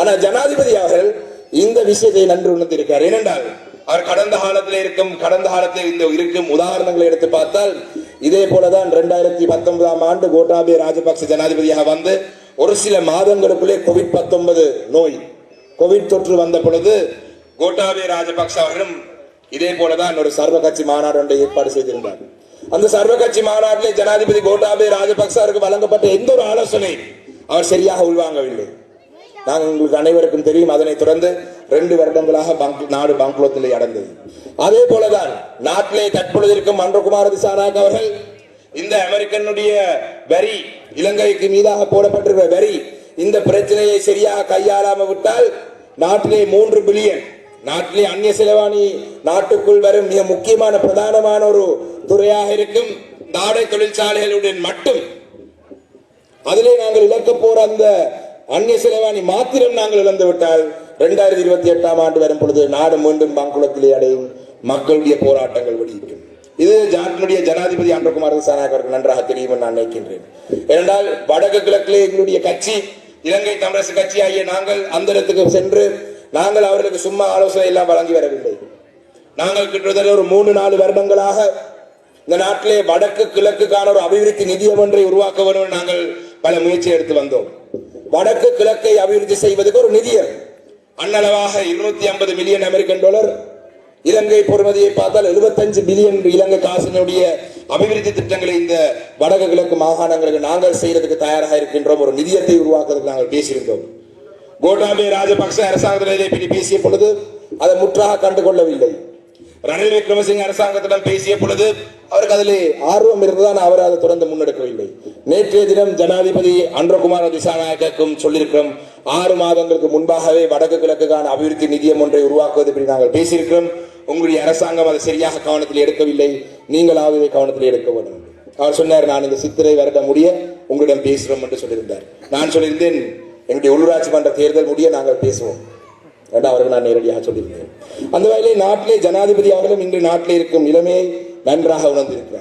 ஆனா ஜனாதிபதி அவர்கள் இந்த விஷயத்தை நன்று உணர்ந்திருக்கார் ஏனென்றால் அவர் கடந்த காலத்தில் இருக்கும் கடந்த காலத்தில் இந்த இருக்கும் உதாரணங்களை எடுத்து பார்த்தால் இதே போலதான் இரண்டாயிரத்தி பத்தொன்பதாம் ஆண்டு கோட்டாபய ராஜபக்ச ஜனாதிபதியாக வந்து ஒரு சில மாதங்களுக்குள்ளே கோவிட் பத்தொன்பது நோய் கோவிட் தொற்று வந்த பொழுது கோட்டாபய ராஜபக்ச அவர்களும் இதே போலதான் ஒரு சர்வ கட்சி மாநாடு ஒன்றை ஏற்பாடு செய்திருந்தார். அந்த சர்வ கட்சி மாநாட்டிலே ஜனாதிபதி கோட்டாபய ராஜபக்ச அவருக்கு வழங்கப்பட்ட எந்த ஒரு ஆலோசனை அவர் சரியாக உள்வாங்கவில்லை. நாங்கள் உங்களுக்கு அனைவருக்கும் தெரியும் அதனை தொடர்ந்து ரெண்டு வருடங்களாக நாடு பங்களோத்திலே அடைந்தது அதே போலதான் நாட்டிலே தற்பொழுது இருக்கும் மன்றகுமார திசாநாயக் அவர்கள் இந்த அமெரிக்கனுடைய வரி இலங்கைக்கு மீதாக போடப்பட்டிருக்கிற வரி இந்த பிரச்சனையை சரியாக கையாளாம விட்டால் நாட்டிலே மூன்று பில்லியன் நாட்டிலே அந்நிய செலவாணி நாட்டுக்குள் வரும் மிக முக்கியமான பிரதானமான ஒரு துறையாக இருக்கும் தாடை தொழிற்சாலைகளுடன் மட்டும். அதிலே நாங்கள் இழக்க போற அந்த அந்நிய செலவாணி மாத்திரம் நாங்கள் இழந்து விட்டால் இரண்டாயிரத்தி இருபத்தி எட்டாம் ஆண்டு வரும் பொழுது நாடு மீண்டும் பங்குளத்திலே அடையும் மக்களுடைய போராட்டங்கள் வெளியிட்டும் இது ஜாட்டினுடைய ஜனாதிபதி அன்றகுமார் திசாநாயக் அவர்கள் நன்றாக தெரியும் நான் நினைக்கின்றேன். ஏனென்றால் வடக்கு கிழக்கிலே எங்களுடைய கட்சி இலங்கை தமிழரசு கட்சி ஆகிய நாங்கள் அந்த இடத்துக்கு சென்று நாங்கள் அவர்களுக்கு சும்மா ஆலோசனை எல்லாம் வழங்கி வரவில்லை. நாங்கள் கிட்டத்தட்ட ஒரு மூணு நாலு வருடங்களாக இந்த நாட்டிலே வடக்கு கிழக்குக்கான ஒரு அபிவிருத்தி நிதியம் ஒன்றை உருவாக்க வேண்டும் நாங்கள் பல முயற்சி எடுத்து வந்தோம். வடக்கு கிழக்கை அபிவிருத்தி செய்வதற்கு ஒரு நிதியம் அன்னளவாக இருநூத்தி ஐம்பது மில்லியன் அமெரிக்கன் டாலர் இலங்கை பொறுமதியை பார்த்தால் 75 பில்லியன் இலங்கை காசினுடைய அபிவிருத்தி திட்டங்களை இந்த வடக்கு கிழக்கு மாகாணங்களுக்கு நாங்கள் செய்யறதுக்கு தயாராக இருக்கின்றோம். ஒரு நிதியத்தை உருவாக்குவதற்கு நாங்கள் பேசியிருந்தோம். கோட்டாபே ராஜபக்ச அரசாங்கத்தில் பற்றி பேசிய பொழுது அதை முற்றாக கண்டுகொள்ளவில்லை. ரணில் விக்ரமசிங்க அரசாங்கத்திடம் பேசிய பொழுது அவருக்கு அதிலே ஆர்வம் இருந்ததான் அவர் அதை தொடர்ந்து முன்னெடுக்கவில்லை. நேற்றைய தினம் ஜனாதிபதி அன்றகுமார திசாநாயக்கும் சொல்லியிருக்கிறோம் ஆறு மாதங்களுக்கு முன்பாகவே வடக்கு கிழக்குக்கான அபிவிருத்தி நிதியம் ஒன்றை உருவாக்குவது பற்றி நாங்கள் பேசியிருக்கிறோம். உங்களுடைய அரசாங்கம் அதை சரியாக கவனத்தில் எடுக்கவில்லை. நீங்களாவது இதை கவனத்தில் எடுக்க வேண்டும். அவர் சொன்னார் நான் இந்த சித்திரை வருட முடிய உங்களிடம் பேசுகிறோம் என்று சொல்லியிருந்தார். நான் சொல்லியிருந்தேன் எங்களுடைய உள்ளூராட்சி மன்ற தேர்தல் முடிய நாங்கள் பேசுவோம் என்று அவர்கள் நான் நேரடியாக சொல்லியிருந்தேன். அந்த வகையிலே நாட்டிலே ஜனாதிபதி அவர்களும் இன்று நாட்டிலே இருக்கும் நிலைமையை நன்றாக உணர்ந்திருக்கிறார்.